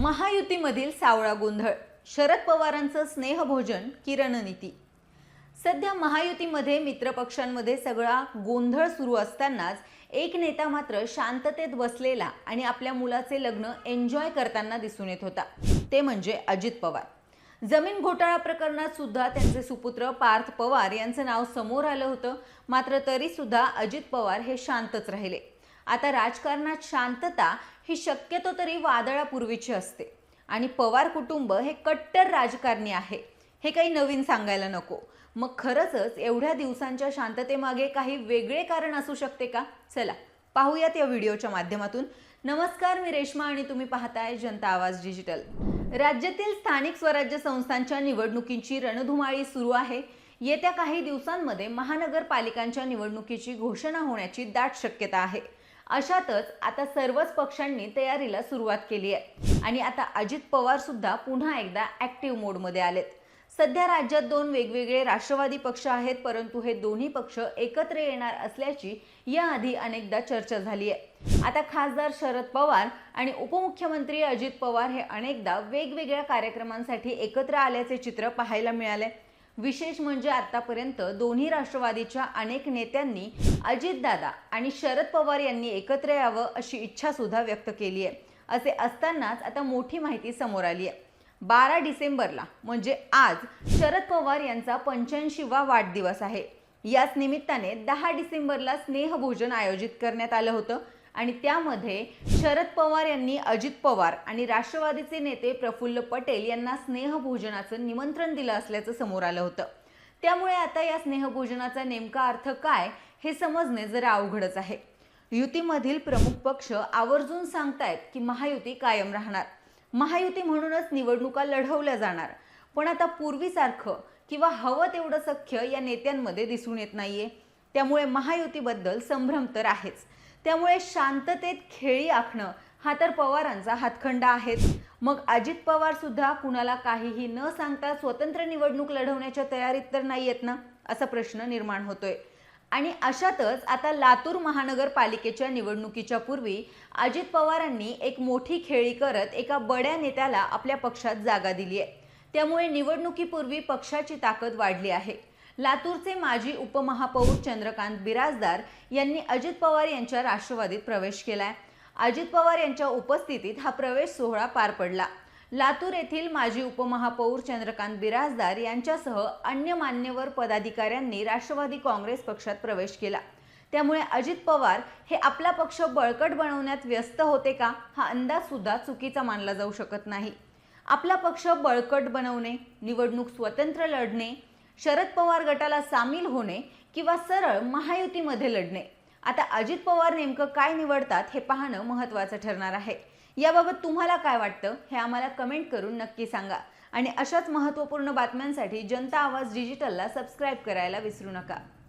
महायुतीमधील सावळा गोंधळ शरद पवारांचं स्नेहभोजन की रणनीती सध्या महायुतीमध्ये मित्रपक्षांमध्ये सगळा गोंधळ सुरू असतानाच एक नेता मात्र शांततेत बसलेला आणि आपल्या मुलाचे लग्न एन्जॉय करताना दिसून येत होता. ते म्हणजे अजित पवार. जमीन घोटाळा प्रकरणात सुद्धा त्यांचे सुपुत्र पार्थ पवार यांचं नाव समोर आलं होतं मात्र तरी सुद्धा अजित पवार हे शांतच राहिले. आता राजकारणात शांतता ही शक्यतो तरी वादळापूर्वीची असते. आणि पवार कुटुंब हे कट्टर राजकारणी आहे. हे काही नवीन सांगायला नको. मग खरंच एवढ्या दिवसांच्या शांततेमागे काही वेगळे कारण असू शकते का? चला पाहूयात या व्हिडिओच्या माध्यमातून. नमस्कार मी रेश्मा आणि तुम्ही पाहताय जनता आवाज डिजिटल. राज्यातील स्थानिक स्वराज्य संस्थांच्या निवडणुकींची रणधुमाळी सुरू आहे. येत्या काही दिवसांमध्ये महानगरपालिकांच्या निवडणुकीची घोषणा होण्याची दाट शक्यता आहे. अशातच आता सर्वच पक्षांनी तयारीला सुरुवात केली आहे. आणि आता अजित पवार सुद्धा पुन्हा एकदा ऍक्टिव्ह मोडमध्ये आलेत. सध्या राज्यात दोन वेगवेगळे राष्ट्रवादी पक्ष आहेत परंतु हे दोन्ही पक्ष एकत्र येणार असल्याची याआधी अनेकदा चर्चा झाली आहे. आता खासदार शरद पवार आणि उपमुख्यमंत्री अजित पवार हे अनेकदा वेगवेगळ्या कार्यक्रमांसाठी एकत्र आल्याचे चित्र पाहायला मिळाले विशेष म्हणजे आतापर्यंत दोन्ही राष्ट्रवादीच्या अनेक नेत्यांनी अजितदादा आणि शरद पवार यांनी एकत्र यावं अशी इच्छा सुद्धा व्यक्त केली आहे. असे असतानाच आता मोठी माहिती समोर आली आहे. बारा डिसेंबरला म्हणजे आज शरद पवार यांचा पंच्याऐंशीवा वाढदिवस आहे. याच निमित्ताने दहा डिसेंबरला स्नेहभोजन आयोजित करण्यात आलं होतं. आणि त्यामध्ये शरद पवार यांनी अजित पवार आणि राष्ट्रवादीचे नेते प्रफुल्ल पटेल यांना स्नेहभोजनाचं निमंत्रण दिलं असल्याचं समोर आलं होतं. त्यामुळे आता या स्नेहभोजनाचा नेमका अर्थ काय हे समजणे जरा अवघडच आहे. युतीमधील प्रमुख पक्ष आवर्जून सांगतायत की महायुती कायम राहणार. महायुती म्हणूनच निवडणुका लढवल्या जाणार. पण आता पूर्वीसारखं किंवा हवं तेवढं सख्य या नेत्यांमध्ये दिसून येत नाहीये. त्यामुळे महायुतीबद्दल संभ्रम तर आहेच. त्यामुळे शांततेत खेळी आखणं हा तर पवारांचा हातखंडा आहेच. मग अजित पवार सुद्धा कुणाला काहीही न सांगता स्वतंत्र निवडणूक लढवण्याच्या तयारीत तर नाही येत ना? असा प्रश्न निर्माण होतोय. आणि अशातच आता लातूर महानगरपालिकेच्या निवडणुकीच्या पूर्वी अजित पवारांनी एक मोठी खेळी करत एका बड्या नेत्याला आपल्या पक्षात जागा दिली आहे त्यामुळे निवडणुकीपूर्वी पक्षाची ताकद वाढली आहे. लातूरचे माजी उपमहापौर चंद्रकांत बिराजदार यांनी अजित पवार यांच्या राष्ट्रवादीत प्रवेश केलाय. अजित पवार यांच्या उपस्थितीत हा प्रवेश सोहळा पार पडला. लातूर येथील माजी उपमहापौर चंद्रकांत बिराजदार यांच्यासह अन्य मान्यवर पदाधिकाऱ्यांनी राष्ट्रवादी काँग्रेस पक्षात प्रवेश केला. त्यामुळे अजित पवार हे आपला पक्ष बळकट बनवण्यात व्यस्त होते का हा अंदाज सुद्धा चुकीचा मानला जाऊ शकत नाही. आपला पक्ष बळकट बनवणे निवडणूक स्वतंत्र लढणे शरद पवार गटाला सामील होणे किंवा सरळ महायुतीमध्ये लढणे. आता अजित पवार नेमकं काय निवडतात हे पाहणं महत्त्वाचं ठरणार आहे. याबाबत तुम्हाला काय वाटतं हे आम्हाला कमेंट करून नक्की सांगा. आणि अशाच महत्त्वपूर्ण बातम्यांसाठी जनता आवाज डिजिटलला सबस्क्राईब करायला विसरू नका.